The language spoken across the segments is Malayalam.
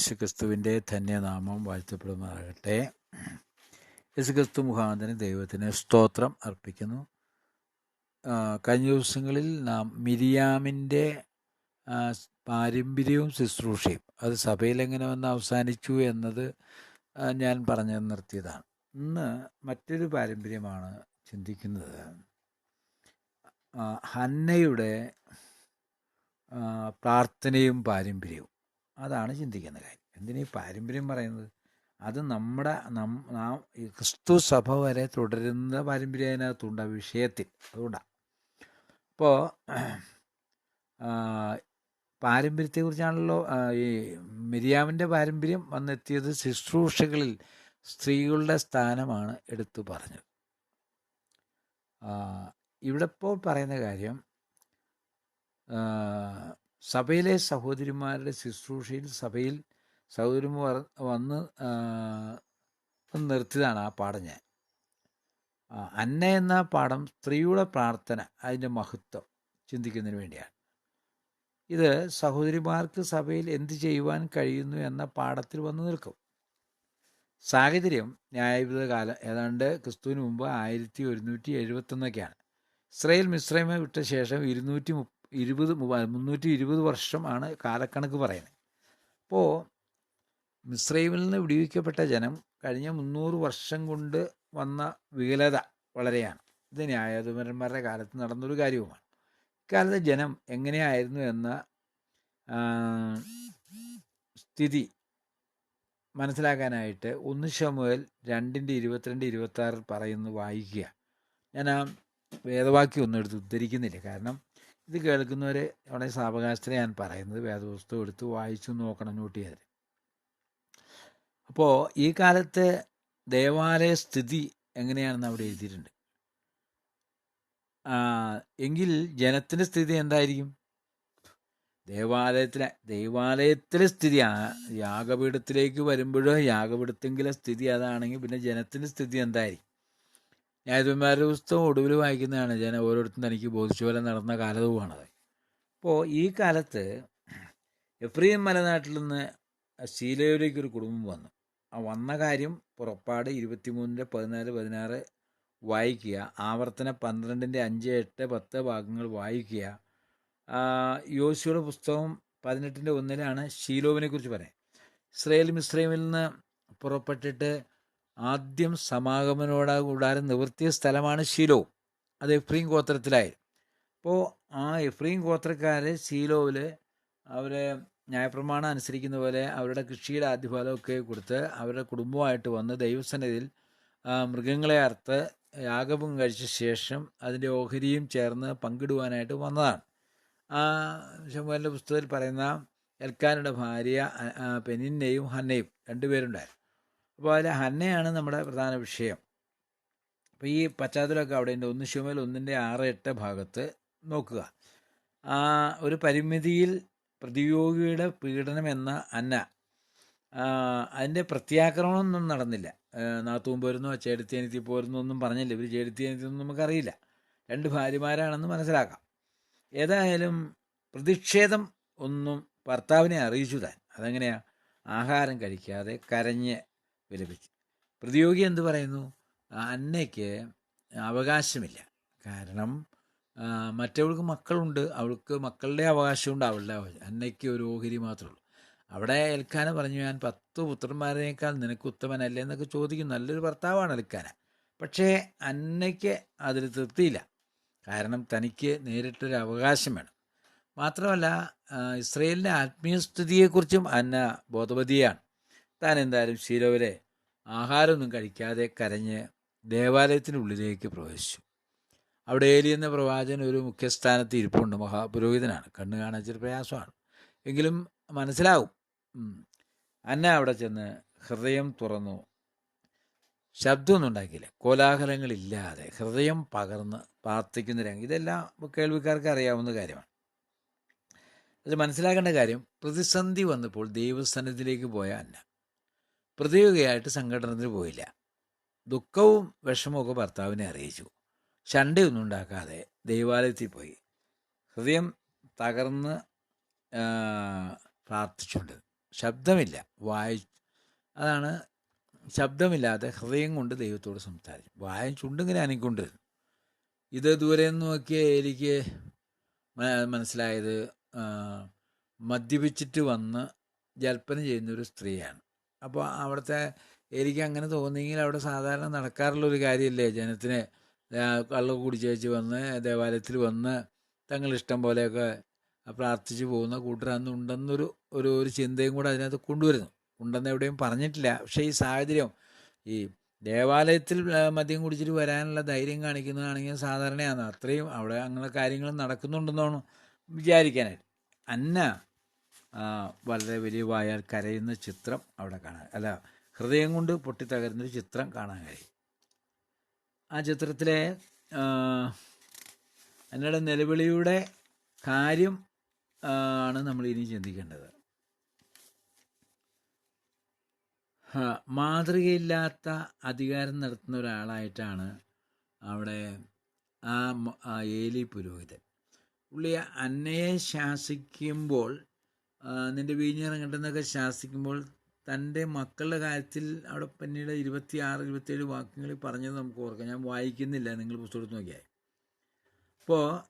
യേശു ക്രിസ്തുവിന്റെ ധന്യനാമം വാഴ്ത്തപ്പെടുന്നതാകട്ടെ യേശു ക്രിസ്തു മുഖാന്തരം ദൈവത്തിന് സ്തോത്രം അർപ്പിക്കുന്നു. കഴിഞ്ഞ ദിവസങ്ങളിൽ നാം മിരിയാമിന്റെ പാരമ്പര്യവും ശുശ്രൂഷയും അത് സഭയിൽ എങ്ങനെ വന്ന് അവസാനിച്ചു എന്നത് ഞാൻ പറഞ്ഞു നിർത്തിയതാണ്. ഇന്ന് മറ്റൊരു പാരമ്പര്യമാണ് ചിന്തിക്കുന്നത്. ഹന്നയുടെ പ്രാർത്ഥനയും പാരമ്പര്യവും. അതാണ് ചിന്തിക്കുന്ന കാര്യം. എന്തിനാ പാരമ്പര്യം പറയുന്നത്? അത് നമ്മുടെ നം നാം ക്രിസ്തു സഭ വരെ തുടരുന്ന പാരമ്പര്യം അതിനകത്തുണ്ട് ആ വിഷയത്തിൽ. അതുകൊണ്ടാണ് അപ്പോൾ പാരമ്പര്യത്തെക്കുറിച്ചാണല്ലോ ഈ മിരിയാമിന്റെ പാരമ്പര്യം വന്നെത്തിയത് ശുശ്രൂഷകളിൽ സ്ത്രീകളുടെ സ്ഥാനമാണ് എടുത്തു പറഞ്ഞത്. ഇവിടെ ഇപ്പോൾ പറയുന്ന കാര്യം സഭയിലെ സഹോദരിമാരുടെ ശുശ്രൂഷയിൽ സഭയിൽ സഹോദരിമാർ വന്ന് നിർത്തിയതാണ് ആ പാഠം ഞാൻ. അന്ന എന്ന പാഠം സ്ത്രീയുടെ പ്രാർത്ഥന അതിന്റെ മഹത്വം ചിന്തിക്കുന്നതിന് വേണ്ടിയാണ്. ഇത് സഹോദരിമാർക്ക് സഭയിൽ എന്ത് ചെയ്യുവാൻ കഴിയുന്നു എന്ന പാഠത്തിൽ വന്ന് നിൽക്കും. സാഹചര്യം ന്യായവിധ കാലം ഏതാണ്ട് ക്രിസ്തുവിന് മുമ്പ് ആയിരത്തി ഒരുന്നൂറ്റി എഴുപത്തൊന്നൊക്കെയാണ്. ഇസ്രയേൽ മിശ്രമ വിട്ട ശേഷം ഇരുന്നൂറ്റി മുപ്പ ഇരുപത് മുന്നൂറ്റി ഇരുപത് വർഷമാണ് കാലക്കണക്ക് പറയുന്നത്. അപ്പോൾ മിസ്രൈമിൽ നിന്ന് വിടിവിക്കപ്പെട്ട ജനം കഴിഞ്ഞ മുന്നൂറ് വർഷം കൊണ്ട് വന്ന വികലത വളരെയാണ്. ഇത് ന്യായാധിപന്മാരുടെ കാലത്ത് നടന്നൊരു കാര്യവുമാണ്. ഇക്കാലത്ത് ജനം എങ്ങനെയായിരുന്നു എന്ന സ്ഥിതി മനസ്സിലാക്കാനായിട്ട് ഒന്ന് ശമുവൽ രണ്ടിന്റെ ഇരുപത്തിരണ്ട് ഇരുപത്താറ് പറയുന്നു വായിക്കുക. ഞാൻ ആ വേദവാക്യം ഒന്നും എടുത്ത് ഉദ്ധരിക്കുന്നില്ല. കാരണം ഇത് കേൾക്കുന്നവരെ അവിടെ സാവകാശത്തിന് ഞാൻ പറയുന്നത് വേദപുസ്തകം എടുത്ത് വായിച്ചു നോക്കണം നോട്ട് ചെയ്തത് അപ്പോൾ ഈ കാലത്തെ ദേവാലയ സ്ഥിതി എങ്ങനെയാണെന്ന് അവിടെ എഴുതിയിട്ടുണ്ട്. എങ്കിൽ ജനത്തിന്റെ സ്ഥിതി എന്തായിരിക്കും? ദേവാലയത്തിലെ ദേവാലയത്തിലെ സ്ഥിതി ആ- യാഗപീഠത്തിലേക്ക് വരുമ്പോഴോ യാഗപീഠത്തെങ്കിലെ സ്ഥിതി അതാണെങ്കിൽ പിന്നെ ജനത്തിന്റെ സ്ഥിതി എന്തായിരിക്കും? ന്യായാധിപന്മാരുടെ പുസ്തകം ഒടുവിൽ വായിക്കുന്നതാണ്. ഞാൻ ഓരോരുത്തരും തനിക്ക് ബോധിച്ചു പോലെ നടന്ന കാലവുമാണത് അപ്പോൾ ഈ കാലത്ത് എഫ്രീം മലനാട്ടിൽ നിന്ന് ശീലയിലേക്ക് ഒരു കുടുംബം വന്നു. ആ വന്ന കാര്യം പുറപ്പാട് ഇരുപത്തിമൂന്നിന്റെ പതിനാല് പതിനാറ് വായിക്കുക ആവർത്തന പന്ത്രണ്ടിന്റെ അഞ്ച് എട്ട് പത്ത് ഭാഗങ്ങൾ വായിക്കുക. യോശുവയുടെ പുസ്തകം പതിനെട്ടിന്റെ ഒന്നിലാണ് ഷീലോവിനെ കുറിച്ച് പറയാം ഇസ്രയേൽ മിസ്രൈമിൽ നിന്ന് പുറപ്പെട്ടിട്ട് ആദ്യം സമാഗമനോട കൂടാരം നിവർത്തിയ സ്ഥലമാണ് ശീലോ. അത് എഫ്രീം ഗോത്രത്തിലായി. അപ്പോൾ ആ എഫ്രീം ഗോത്രക്കാരെ ശീലോവിൽ അവരെ ന്യായപ്രമാണം അനുസരിക്കുന്ന പോലെ അവരുടെ കൃഷിയുടെ ആദ്യഫലമൊക്കെ കൊടുത്ത് അവരുടെ കുടുംബമായിട്ട് വന്ന് ദൈവസന്നിധിയിൽ മൃഗങ്ങളെ അറുത്ത് യാഗവും കഴിച്ച ശേഷം അതിന്റെ ഓഹരിയും ചേർന്ന് പങ്കിടുവാനായിട്ട് വന്നതാണ്. ആ ശമ്പുവിന്റെ പുസ്തകത്തിൽ പറയുന്ന എൽക്കാനുടെ ഭാര്യ പെനിന്നയും ഹന്നയും രണ്ടുപേരുണ്ടായിരുന്നു. അപ്പോൾ അതിൽ ഹന്നയാണ് നമ്മുടെ പ്രധാന വിഷയം. അപ്പോൾ ഈ പശ്ചാത്തലമൊക്കെ അവിടെ ഉണ്ട്. ഒന്ന് ശുമൽ ഒന്നിന്റെ ആറ് എട്ട് ഭാഗത്ത് നോക്കുക. ആ ഒരു പരിമിതിയിൽ പ്രതിയോഗിയുടെ പീഡനം എന്ന അന്ന അതിന്റെ പ്രത്യാക്രമണമൊന്നും നടന്നില്ല. നാത്തൂൻ പോരുന്നോ ചേടത്തിയനിത്തി പോരുന്നോ ഒന്നും പറഞ്ഞില്ല. ഇവർ ചേടത്തിയനിത്തി ഒന്നും നമുക്കറിയില്ല. രണ്ട് ഭാര്യമാരാണെന്ന് മനസ്സിലാക്കാം. ഏതായാലും പ്രതിഷേധം ഒന്നും ഭർത്താവിനെ അറിയിച്ചു താൻ. അതെങ്ങനെയാണ് ആഹാരം കഴിക്കാതെ കരഞ്ഞ് വിലപിച്ചു പ്രതിയോഗി എന്ത് പറയുന്നു? അന്നയ്ക്ക് അവകാശമില്ല. കാരണം മറ്റവൾക്ക് മക്കളുണ്ട്. അവൾക്ക് മക്കളുടെ അവകാശമുണ്ട് അവളുടെ അവകാശം അന്നയ്ക്ക് ഒരു ഓഹരി മാത്രമേ ഉള്ളൂ. അവിടെ എൽക്കാന പറഞ്ഞു ഞാൻ പത്ത് പുത്രന്മാരേക്കാൾ നിനക്ക് ഉത്തമനല്ലേ എന്നൊക്കെ ചോദിക്കും നല്ലൊരു ഭർത്താവാണ് എൽക്കാന പക്ഷേ അന്നയ്ക്ക് അതിൽ തൃപ്തിയില്ല. കാരണം തനിക്ക് നേരിട്ടൊരു അവകാശം വേണം. മാത്രമല്ല ഇസ്രയേലിന്റെ ആത്മീയസ്ഥിതിയെക്കുറിച്ചും അന്ന ബോധവതിയാണ് താൻ എന്തായാലും ശീലോവിലെ ആഹാരമൊന്നും കഴിക്കാതെ കരഞ്ഞ് ദേവാലയത്തിനുള്ളിലേക്ക് പ്രവേശിച്ചു. അവിടെ ഏലി എന്ന പ്രവാചകൻ ഒരു മുഖ്യസ്ഥാനത്ത് ഇരിപ്പുണ്ട്. മഹാപുരോഹിതനാണ്. കണ്ണ് കാണാൻ ഇച്ചിരി പ്രയാസമാണ്. എങ്കിലും മനസ്സിലാവും. അന്ന അവിടെ ചെന്ന് ഹൃദയം തുറന്നു. ശബ്ദമൊന്നും ഉണ്ടാക്കിയില്ല. കോലാഹലങ്ങളില്ലാതെ ഹൃദയം പകർന്ന് പ്രാർത്ഥിക്കുന്ന രംഗം. ഇതെല്ലാം കേൾവിക്കാർക്ക് അറിയാവുന്ന കാര്യമാണ്. അത് മനസ്സിലാക്കേണ്ട കാര്യം പ്രതിസന്ധി വന്നപ്പോൾ ദൈവസ്ഥാനത്തിലേക്ക് പോയ അന്ന. പ്രതിയോഗിയായിട്ട് സംഘടനത്തിന് പോയില്ല. ദുഃഖവും വിഷമവും ഭർത്താവിനെ അറിയിച്ചു. ശണ്ടയൊന്നും ഉണ്ടാക്കാതെ ദൈവാലയത്തിൽ പോയി. ഹൃദയം തകർന്ന് പ്രാർത്ഥിച്ചുണ്ട് ശബ്ദമില്ല. വായ അതാണ് ശബ്ദമില്ലാതെ ഹൃദയം കൊണ്ട് ദൈവത്തോട് സംസാരിച്ചു. വായ ചുണ്ടിങ്ങനെ അനക്കൊണ്ടിരുന്നു ഇത് ദൂരെ നിന്ന് നോക്കിയ എനിക്ക് മനസ്സിലായത് മദ്യപിച്ചിട്ട് വന്ന് ജൽപ്പന ചെയ്യുന്ന ഒരു സ്ത്രീയാണ്. അപ്പോൾ അവിടുത്തെ എനിക്ക് അങ്ങനെ തോന്നിയെങ്കിൽ അവിടെ സാധാരണ നടക്കാറുള്ള ഒരു കാര്യമല്ലേ ജനത്തിന് കള്ള കുടിച്ചേച്ച് വന്ന് ദേവാലയത്തിൽ വന്ന് തങ്ങളിഷ്ടം പോലെയൊക്കെ പ്രാർത്ഥിച്ചു പോകുന്ന കൂട്ടരന്ന് ഉണ്ടെന്നൊരു ഒരു ഒരു ചിന്തയും കൂടെ അതിനകത്ത് കൊണ്ടുവരുന്നു. ഉണ്ടെന്ന് എവിടെയും പറഞ്ഞിട്ടില്ല. പക്ഷേ ഈ സാഹചര്യം ഈ ദേവാലയത്തിൽ മദ്യം കുടിച്ചിട്ട് വരാനുള്ള ധൈര്യം കാണിക്കുന്നതാണെങ്കിൽ സാധാരണയാണ്. അത്രയും അവിടെ അങ്ങനെ കാര്യങ്ങൾ നടക്കുന്നുണ്ടെന്നാണ് വിചാരിക്കാനായിട്ട്. അന്ന വളരെ വലിയ വായാൽ കരയുന്ന ചിത്രം അവിടെ കാണാൻ അല്ല ഹൃദയം കൊണ്ട് പൊട്ടിത്തകരുന്നൊരു ചിത്രം കാണാൻ കഴിയും. ആ ചിത്രത്തിലെ എന്നയുടെ നിലവിളിയുടെ കാര്യം ആണ് നമ്മൾ ഇനി ചിന്തിക്കേണ്ടത്. മാതൃകയില്ലാത്ത അധികാരം നടത്തുന്ന ഒരാളായിട്ടാണ് അവിടെ ആ ഏലി പുരോഹിതൻ. പുള്ളി അന്നയെ ശാസിക്കുമ്പോൾ നിന്റെ വീഞ്ഞിറങ്ങട്ടെന്നൊക്കെ ശാസിക്കുമ്പോൾ തന്റെ മക്കളുടെ കാര്യത്തിൽ അവിടെ പിന്നീട് ഇരുപത്തി ആറ് ഇരുപത്തേഴ് വാക്യങ്ങളിൽ പറഞ്ഞത് നമുക്ക് ഓർക്കാം. ഞാൻ വായിക്കുന്നില്ല നിങ്ങൾ പുസ്തകത്ത് നോക്കിയാൽ. അപ്പോൾ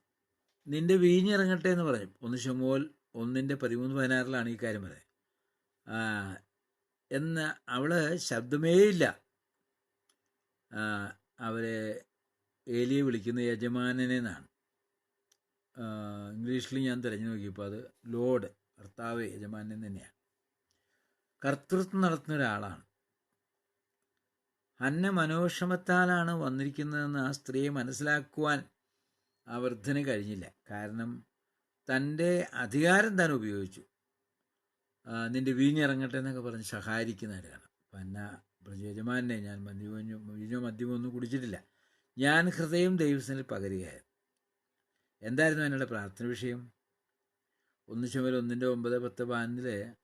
നിന്റെ വീഞ്ഞിറങ്ങട്ടെ എന്ന് പറഞ്ഞു ഒന്ന് ഷമോൽ ഒന്നിന്റെ പതിമൂന്ന് പതിനാറിലാണ് ഈ കാര്യം പറയുന്നത്. എന്ന് അവൾ ശബ്ദമേ ഇല്ല. അവരെ ഏലിയെ വിളിക്കുന്ന യജമാനെന്നാണ് ഇംഗ്ലീഷിൽ ഞാൻ തിരഞ്ഞു നോക്കിയപ്പോൾ അത് ലോഡ്. കർത്താവ് യജമാനൻ തന്നെയാണ്. കർത്തൃത്വം നടത്തുന്ന ഒരാളാണ്. അന്ന മനോക്ഷമത്താലാണ് വന്നിരിക്കുന്നതെന്ന് ആ സ്ത്രീയെ മനസ്സിലാക്കുവാൻ ആ വൃദ്ധന് കഴിഞ്ഞില്ല. കാരണം തന്റെ അധികാരം താൻ ഉപയോഗിച്ചു. നിന്റെ വീഞ്ഞിറങ്ങട്ടെ എന്നൊക്കെ പറഞ്ഞ് സഹായിക്കുന്നവരാണ് അപ്പം എന്നാ യജമാനെ ഞാൻ മദ്യമോ വീഞ്ഞോ മദ്യമോ ഒന്നും കുടിച്ചിട്ടില്ല. ഞാൻ ഹൃദയം ദൈവസ്ഥനിൽ പകരുകയായിരുന്നു. എന്തായിരുന്നു എന്നുള്ള പ്രാർത്ഥന വിഷയം? ഒന്ന് ചുമൽ ഒന്നിന്റെ ഒമ്പത് പത്ത് പതിനൊന്നിൽ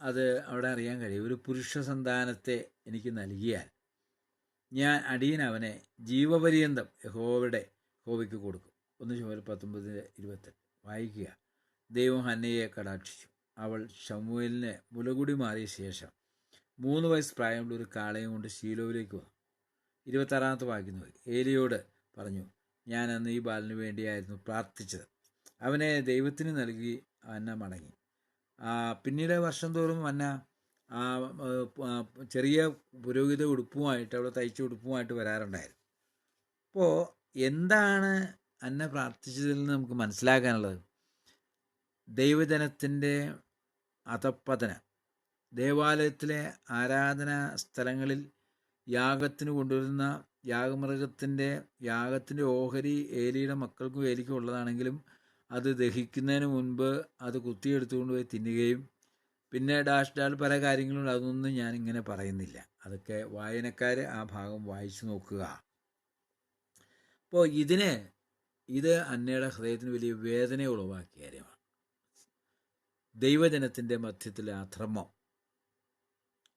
അത് അവിടെ അറിയാൻ കഴിയും. ഒരു പുരുഷ സന്താനത്തെ എനിക്ക് നൽകിയാൽ ഞാൻ അടിയൻ അവനെ ജീവപര്യന്തം യഹോവയുടെ ഹോവയ്ക്ക് കൊടുക്കും. ഒന്ന് ചുമൽ പത്തൊമ്പത് ഇരുപത്തെട്ട്. വായിക്കുക. ദൈവം ഹന്നയെ കടാക്ഷിച്ചു. അവൾ ഷമുവേലിന് മുലകുടി മാറിയ ശേഷം മൂന്ന് വയസ്സ് പ്രായമുള്ള ഒരു കാളയും കൊണ്ട് ശീലോവിലേക്ക് വന്നു. ഇരുപത്താറാമത്തെ നോക്കി. ഏലിയോട് പറഞ്ഞു ഞാൻ അന്ന് ഈ ബാലിന് വേണ്ടിയായിരുന്നു പ്രാർത്ഥിച്ചത്. അവനെ ദൈവത്തിന് നൽകി അന്ന മടങ്ങി. പിന്നീട് വർഷം തോറും അന്ന ചെറിയ പുരോഹിത ഉടുപ്പുമായിട്ട് അവിടെ തയ്ച്ച ഉടുപ്പുമായിട്ട് വരാറുണ്ടായിരുന്നു. അപ്പോൾ എന്താണ് അന്ന പ്രാർത്ഥിച്ചതിൽ നിന്ന് നമുക്ക് മനസ്സിലാക്കാനുള്ളത്? ദൈവജനത്തിന്റെ അതപ്പതന ദേവാലയത്തിലെ ആരാധന സ്ഥലങ്ങളിൽ യാഗത്തിന് കൊണ്ടുവരുന്ന യാഗമൃഗത്തിന്റെ യാഗത്തിന്റെ ഓഹരി ഏലിയുടെ മക്കൾക്കും ഏലിക്കും ഉള്ളതാണെങ്കിലും അത് ദഹിക്കുന്നതിന് മുൻപ് അത് കുത്തിയെടുത്തുകൊണ്ട് പോയി തിന്നുകയും പിന്നെ ഡാഷ് ഡാൽ പല കാര്യങ്ങളും അതൊന്നും ഇങ്ങനെ പറയുന്നില്ല. അതൊക്കെ വായനക്കാർ ആ ഭാഗം വായിച്ചു നോക്കുക. അപ്പോൾ ഇതിന് ഇത് അന്നയുടെ ഹൃദയത്തിന് വലിയ വേദന ഉളവാക്കിയ കാര്യമാണ്. ദൈവജനത്തിന്റെ മധ്യത്തിലെ അധർമ്മം.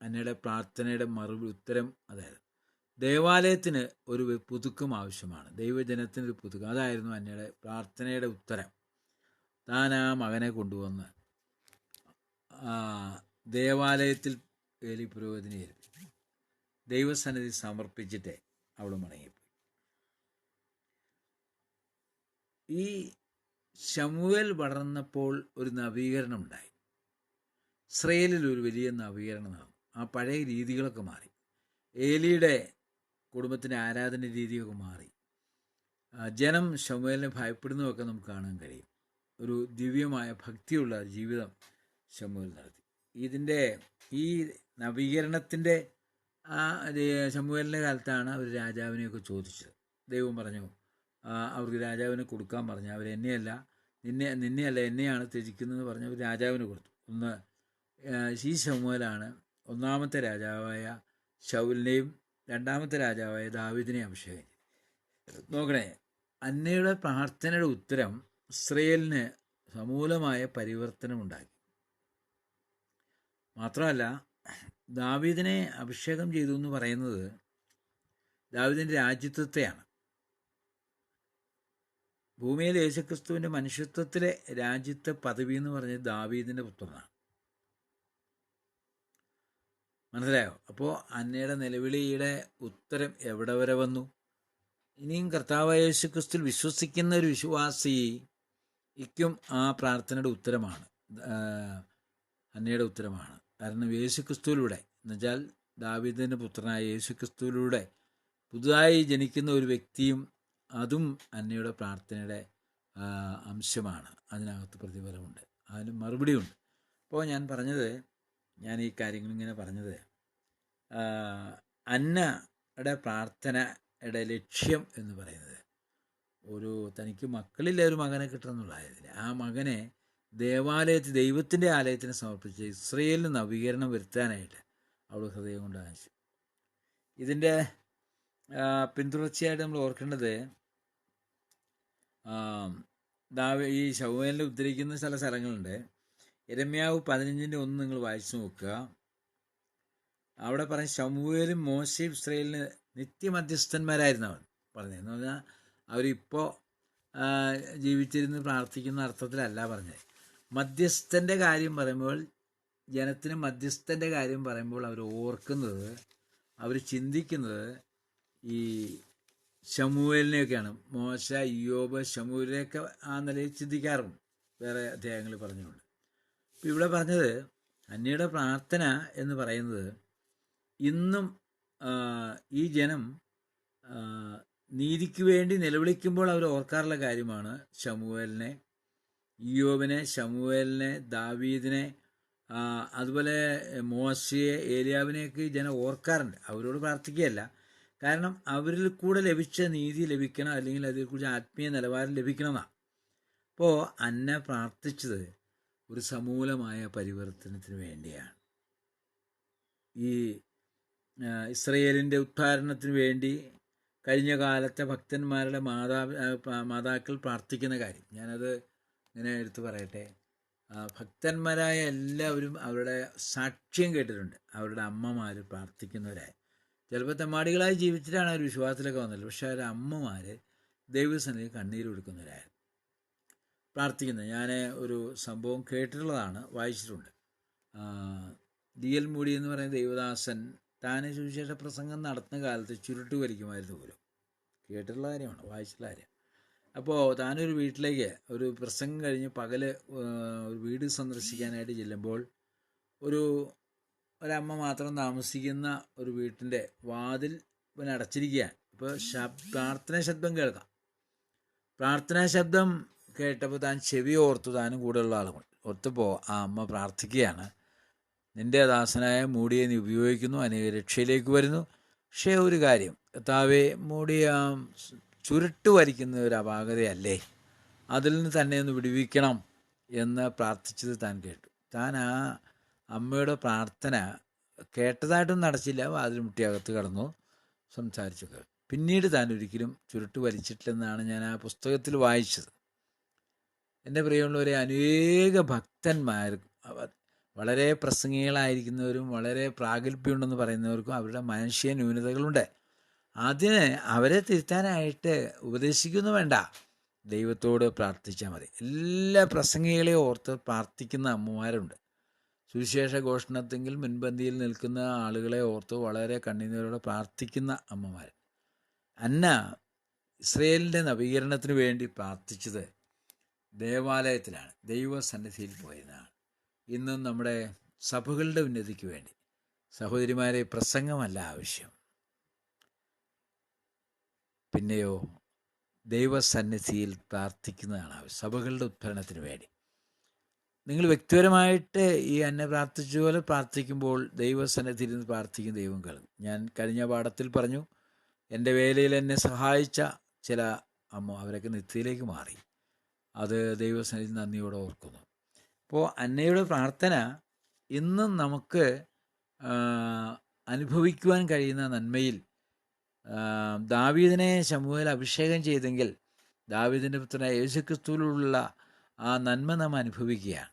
അന്നയുടെ പ്രാർത്ഥനയുടെ മറുപടി ഉത്തരം അതായത് ദേവാലയത്തിന് ഒരു പുതുക്കും പുതുക്കം ആവശ്യമാണ്. ദൈവജനത്തിന് ഒരു പുതുക്കം. അതായിരുന്നു അന്നയുടെ പ്രാർത്ഥനയുടെ ഉത്തരം. താൻ ആ മകനെ കൊണ്ടുവന്ന് ദേവാലയത്തിൽ ഏലി പുരോഹിതനെ ഏൽപ്പിച്ചു. ദൈവസന്നിധി സമർപ്പിച്ചിട്ട് അവൾ മടങ്ങിപ്പോയി. ഈ ശമുവേൽ വളർന്നപ്പോൾ ഒരു നവീകരണം ഉണ്ടായി ഇസ്രയേലിൽ ഒരു വലിയ നവീകരണം നടന്നു. ആ പഴയ രീതികളൊക്കെ മാറി. ഏലിയുടെ കുടുംബത്തിന്റെ ആരാധന രീതിയൊക്കെ മാറി. ജനം ശമുവേലിനെ ഭയപ്പെടുന്നതൊക്കെ നമുക്ക് കാണാൻ കഴിയും. ഒരു ദിവ്യമായ ഭക്തിയുള്ള ജീവിതം ശമുവിൽ നടത്തി. ഇതിന്റെ ഈ നവീകരണത്തിന്റെ ആ ശമുവേലിന്റെ കാലത്താണ് അവർ രാജാവിനെയൊക്കെ ചോദിച്ചത്. ദൈവം പറഞ്ഞു അവർക്ക് രാജാവിനെ കൊടുക്കാൻ പറഞ്ഞു. അവർ എന്നെയല്ല നിന്നെ നിന്നെയല്ല എന്നെയാണ് ത്യജിക്കുന്നത് പറഞ്ഞ് അവർ രാജാവിന് കൊടുത്തു. ഒന്ന് ഈ ശമുവേലാണ് ഒന്നാമത്തെ രാജാവായ ശൗലിനെയും രണ്ടാമത്തെ രാജാവായ ദാവിദിനെയും അഭിഷേകം നോക്കണേ അന്നയുടെ പ്രാർത്ഥനയുടെ ഉത്തരം ഇസ്രയേലിന് സമൂലമായ പരിവർത്തനമുണ്ടാക്കി. മാത്രമല്ല ദാവീദിനെ അഭിഷേകം ചെയ്തു എന്ന് പറയുന്നത് ദാവീദിന്റെ രാജ്യത്വത്തെയാണ്. ഭൂമിയിൽ യേശുക്രിസ്തുവിന്റെ മനുഷ്യത്വത്തിലെ രാജ്യത്വ പദവി എന്ന് പറഞ്ഞത് ദാവീദിന്റെ പുത്രനാണ്. മനസ്സിലായോ? അപ്പോൾ അന്നയുടെ നിലവിളിയുടെ ഉത്തരം എവിടെ വരെ വന്നു? ഇനിയും കർത്താവ് യേശുക്രിസ്തുവിൽ വിശ്വസിക്കുന്ന ഒരു വിശ്വാസിക്കും ആ പ്രാർത്ഥനയുടെ ഉത്തരമാണ്. അന്നയുടെ ഉത്തരമാണ്. കാരണം യേശു ക്രിസ്തുവിലൂടെ എന്നുവെച്ചാൽ ദാവീദിന്റെ പുത്രനായ യേശു ക്രിസ്തുവിലൂടെ പുതുതായി ജനിക്കുന്ന ഒരു വ്യക്തിയും അതും അന്നയുടെ പ്രാർത്ഥനയുടെ അംശമാണ്. അതിനകത്ത് പ്രതിഫലമുണ്ട്. അതിന് മറുപടിയുണ്ട്. അപ്പോൾ ഞാൻ പറഞ്ഞത് ഞാൻ ഈ കാര്യങ്ങൾ ഇങ്ങനെ പറഞ്ഞത് അന്നയുടെ പ്രാർത്ഥനയുടെ ലക്ഷ്യം എന്ന് പറയുന്നത് ഒരു തനിക്ക് മക്കളില്ല ഒരു മകനെ കിട്ടണമെന്നുള്ളതായതിന് ആ മകനെ ദേവാലയത്തിൽ ദൈവത്തിന്റെ ആലയത്തിന് സമർപ്പിച്ച് ഇസ്രയേലിന് നവീകരണം വരുത്താനായിട്ട് അവൾ ഹൃദയം കൊണ്ട് ആശിച്ചു ഇതിന്റെ പിന്തുടർച്ചയായിട്ട് നമ്മൾ ഓർക്കേണ്ടത് ഈ ശൗവേലിനെ ഉദ്ധരിക്കുന്ന ചില സ്ഥലങ്ങളുണ്ട്. എരമ്യാവ് പതിനഞ്ചിന്റെ ഒന്ന് നിങ്ങൾ വായിച്ചു നോക്കുക. അവിടെ പറയും ശമുവേലും മോശയും ഇസ്രയേലിന് നിത്യമധ്യസ്ഥന്മാരായിരുന്നു അവൻ പറഞ്ഞതെന്ന് പറഞ്ഞാൽ അവരിപ്പോൾ ജീവിച്ചിരുന്ന് പ്രാർത്ഥിക്കുന്ന അർത്ഥത്തിലല്ല പറഞ്ഞത്. മധ്യസ്ഥന്റെ കാര്യം പറയുമ്പോൾ ജനത്തിന് മധ്യസ്ഥന്റെ കാര്യം പറയുമ്പോൾ അവർ ഓർക്കുന്നത് അവർ ചിന്തിക്കുന്നത് ഈ ഷമുവേലിനെയൊക്കെയാണ് മോശ യോബ് ഷമുവിനെയൊക്കെ ആ നിലയിൽ ചിന്തിക്കാറുണ്ട്. വേറെ അധ്യായങ്ങളിൽ പറഞ്ഞുകൊണ്ട് ഇപ്പം ഇവിടെ പറഞ്ഞത് അന്യയുടെ പ്രാർത്ഥന എന്ന് പറയുന്നത് ഇന്നും ഈ ജനം നീതിക്ക് വേണ്ടി നിലവിളിക്കുമ്പോൾ അവർ ഓർക്കാറുള്ള കാര്യമാണ് ഷമുവേലിനെ ഇയോബിനെ ഷമുവേലിനെ ദാവീദിനെ അതുപോലെ മോശയെ ഏലിയാവിനെയൊക്കെ ജനം ഓർക്കാറുണ്ട്. അവരോട് പ്രാർത്ഥിക്കുകയല്ല. കാരണം അവരിൽ കൂടെ ലഭിച്ച നീതി ലഭിക്കണം അല്ലെങ്കിൽ അതിൽ കുറിച്ച് ആത്മീയ നിലവാരം ലഭിക്കണമെന്നാണ് അപ്പോൾ അന്ന പ്രാർത്ഥിച്ചത് ഒരു സമൂലമായ പരിവർത്തനത്തിന് വേണ്ടിയാണ്. ഈ ഇസ്രയേലിന്റെ ഉദ്ധാരണത്തിന് വേണ്ടി കഴിഞ്ഞ കാലത്തെ ഭക്തന്മാരുടെ മാതാ മാതാക്കൾ പ്രാർത്ഥിക്കുന്ന കാര്യം. ഞാനത് ഇങ്ങനെ എടുത്തു പറയട്ടെ. ഭക്തന്മാരായ എല്ലാവരും അവരുടെ സാക്ഷ്യം കേട്ടിട്ടുണ്ട്. അവരുടെ അമ്മമാർ പ്രാർത്ഥിക്കുന്നവരായി ചിലപ്പോൾ തെമ്മാടികളായി ജീവിച്ചിട്ടാണ് അവർ വിശ്വാസത്തിലൊക്കെ വന്നത്. പക്ഷെ അവരുടെ അമ്മമാർ ദൈവസന്നിധി കണ്ണീർ കൊടുക്കുന്നവരായിരുന്നു പ്രാർത്ഥിക്കുന്നത്. ഞാൻ ഒരു സംഭവം കേട്ടിട്ടുള്ളതാണ് വായിച്ചിട്ടുണ്ട്. ഡി എൽ മൂടി എന്ന് പറയുന്ന ദൈവദാസൻ താനെ സുവിശേഷ പ്രസംഗം നടത്തുന്ന കാലത്ത് ചുരുട്ട് വലിക്കുമായിരുന്നു പോലും. കേട്ടിട്ടുള്ള കാര്യമാണ് വായിച്ചിട്ടുള്ള കാര്യം. അപ്പോൾ താനൊരു വീട്ടിലേക്ക് ഒരു പ്രസംഗം കഴിഞ്ഞ് പകൽ ആ, ഒരു വീട് സന്ദർശിക്കാനായിട്ട് ചെല്ലുമ്പോൾ ഒരു ഒരമ്മ മാത്രം താമസിക്കുന്ന ഒരു വീട്ടിന്റെ വാതിൽ പിന്നെ അടച്ചിരിക്കുകയാണ്. ഇപ്പോൾ പ്രാർത്ഥനാ ശബ്ദം കേൾക്കാം. പ്രാർത്ഥനാ ശബ്ദം കേട്ടപ്പോൾ താൻ ചെവി ഓർത്തു താനും കൂടെയുള്ള ആളുകൾ ഓർത്തപ്പോൾ ആ അമ്മ പ്രാർത്ഥിക്കുകയാണ്. നിന്റെ ദാസനായ മൂടിയെ നീ ഉപയോഗിക്കുന്നു അനേക രക്ഷയിലേക്ക് വരുന്നു. പക്ഷേ ഒരു കാര്യം കർത്താവെ മൂടിയ ചുരുട്ട് വലിക്കുന്ന ഒരു അപാകതയല്ലേ? അതിൽ നിന്ന് തന്നെ ഒന്ന് വിടുവിക്കണം എന്ന് പ്രാർത്ഥിച്ചത് താൻ കേട്ടു. താൻ ആ അമ്മയുടെ പ്രാർത്ഥന കേട്ടതായിട്ടൊന്നും നടച്ചില്ല. വാതിൽ മുട്ടി അകത്ത് കടന്നു സംസാരിച്ചു പിന്നീട് താൻ ഒരിക്കലും ചുരുട്ട് വലിച്ചിട്ടില്ലെന്നാണ് ഞാൻ ആ പുസ്തകത്തിൽ വായിച്ചത്. എന്റെ പ്രിയമുള്ളവരെ അനേക ഭക്തന്മാർ വളരെ പ്രസംഗികളായിരിക്കുന്നവരും വളരെ പ്രാഗൽഭ്യമുണ്ടെന്ന് പറയുന്നവർക്കും അവരുടെ മനുഷ്യ ന്യൂനതകളുണ്ട്. അതിന് അവരെ തിരുത്താനായിട്ട് ഉപദേശിക്കുന്നു വേണ്ട. ദൈവത്തോട് പ്രാർത്ഥിച്ചാൽ മതി. എല്ലാ പ്രസംഗികളെയും ഓർത്ത് പ്രാർത്ഥിക്കുന്ന അമ്മമാരുണ്ട്. സുവിശേഷ ഘോഷണത്തെങ്കിൽ മുൻപന്തിയിൽ നിൽക്കുന്ന ആളുകളെ ഓർത്ത് വളരെ കണ്ണീരോടെ പ്രാർത്ഥിക്കുന്ന അമ്മമാർ. അന്ന ഇസ്രയേലിന്റെ നവീകരണത്തിന് വേണ്ടി പ്രാർത്ഥിച്ചത് ദേവാലയത്തിലാണ്. ദൈവസന്നിധിയിൽ പോയതാണ്. ഇന്നും നമ്മുടെ സഭകളുടെ ഉന്നതിക്ക് വേണ്ടി. സഹോദരിമാരെ പ്രസംഗമല്ല ആവശ്യം. പിന്നെയോ ദൈവസന്നിധിയിൽ പ്രാർത്ഥിക്കുന്നതാണ് ആവശ്യം. സഭകളുടെ ഉദ്ധരണത്തിന് വേണ്ടി. നിങ്ങൾ വ്യക്തിപരമായിട്ട് ഈ എന്നെ പ്രാർത്ഥിച്ച പോലെ പ്രാർത്ഥിക്കുമ്പോൾ ദൈവസന്നിധിയിൽ നിന്ന് പ്രാർത്ഥിക്കും ദൈവം കളി ഞാൻ കഴിഞ്ഞ പാഠത്തിൽ പറഞ്ഞു എന്റെ വേലയിൽ എന്നെ സഹായിച്ച ചില അമ്മ അവരൊക്കെ നിത്യയിലേക്ക് മാറി. അത് ദൈവസന്നിധി നന്ദിയോടെ ഓർക്കുന്നു. അപ്പോൾ അന്നയുടെ പ്രാർത്ഥന ഇന്നും നമുക്ക് അനുഭവിക്കുവാൻ കഴിയുന്ന നന്മയിൽ. ദാവീദിനെ ശമൂഹയിൽ അഭിഷേകം ചെയ്തെങ്കിൽ ദാവീദിന്റെ പുത്രനായ യേശുക്രിസ്തുവിലുള്ള ആ നന്മ നാം അനുഭവിക്കുകയാണ്.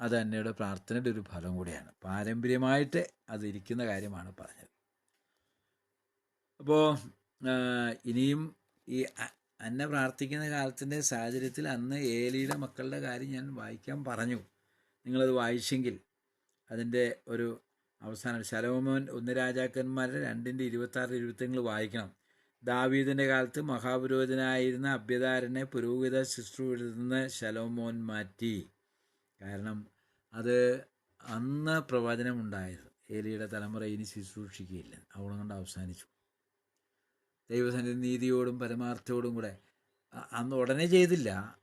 അത് അന്നയുടെ പ്രാർത്ഥനയുടെ ഒരു ഫലം കൂടിയാണ്. പാരമ്പര്യമായിട്ട് അത് ഇരിക്കുന്ന കാര്യമാണ് പറഞ്ഞത്. അപ്പോൾ ഇനിയും ഈ അന്ന പ്രാർത്ഥിക്കുന്ന കാലത്തിന്റെ സാഹചര്യത്തിൽ അന്ന് ഏലിയുടെ മക്കളുടെ കാര്യം ഞാൻ വായിക്കാൻ പറഞ്ഞു. നിങ്ങളത് വായിച്ചെങ്കിൽ അതിന്റെ ഒരു അവസാനം ശലോമോൻ ഒന്ന് രാജാക്കന്മാരുടെ രണ്ടിന്റെ ഇരുപത്താറ് ഇരുപത്തിങ്ങൾ വായിക്കണം. ദാവീദിന്റെ കാലത്ത് മഹാപുരോഹിതനായിരുന്ന അഭ്യതാരനെ പുരോഹിത ശുശ്രൂഷയിൽ നിന്ന് ശലോമോൻ മാറ്റി. കാരണം അത് അന്ന് പ്രവചനമുണ്ടായിരുന്നു. ഏലിയുടെ തലമുറ ഇനി ശുശ്രൂഷിക്കുകയില്ല. അവിടെ കൊണ്ട് അവസാനിച്ചു. ദൈവസന്നിധി നീതിയോടും പരമാർത്ഥയോടും കൂടെ അന്ന് ഉടനെ ചെയ്തില്ല.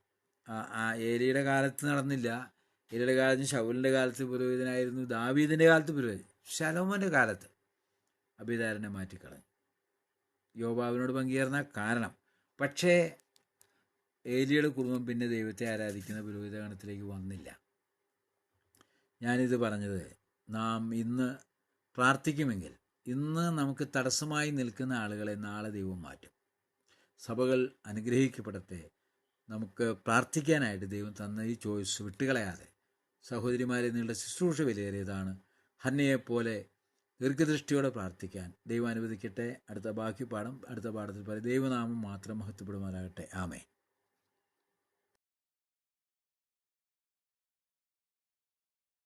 ആ ഏലിയുടെ കാലത്ത് നടന്നില്ല. ഏലിയുടെ കാലത്ത് ഷൗലിന്റെ കാലത്ത് പുരോഹിതനായിരുന്നു ദാവീദിന്റെ കാലത്ത് പുരോഹിതൻ ശലോമോന്റെ കാലത്ത് അഭിതാരനെ മാറ്റിക്കളഞ്ഞു. യോബാവിനോട് പങ്കുചേർന്ന കാരണം പക്ഷേ ഏലിയുടെ കുടുംബം പിന്നെ ദൈവത്തെ ആരാധിക്കുന്ന പുരോഹിത ഗണത്തിലേക്ക് വന്നില്ല. ഞാനിത് പറഞ്ഞത് നാം ഇന്ന് പ്രാർത്ഥിക്കുമെങ്കിൽ ഇന്ന് നമുക്ക് തടസ്സമായി നിൽക്കുന്ന ആളുകളെ നാളെ ദൈവം മാറ്റും. സഭകൾ അനുഗ്രഹിക്കപ്പെടട്ടെ നമുക്ക് പ്രാർത്ഥിക്കാനായിട്ട് ദൈവം തന്ന ഈ ചോയ്സ് വിട്ടുകളയാതെ. സഹോദരിമാരെ നിങ്ങളുടെ ശുശ്രൂഷ വിലയേറിയതാണ്. ഹന്നയെപ്പോലെ ദീർഘദൃഷ്ടിയോടെ പ്രാർത്ഥിക്കാൻ ദൈവം അനുവദിക്കട്ടെ അടുത്ത ബാക്കി പാഠം അടുത്ത പാഠത്തിൽ പറയും. ദൈവനാമം മാത്രം മഹത്വപ്പെടുമാറാകട്ടെ. ആമേ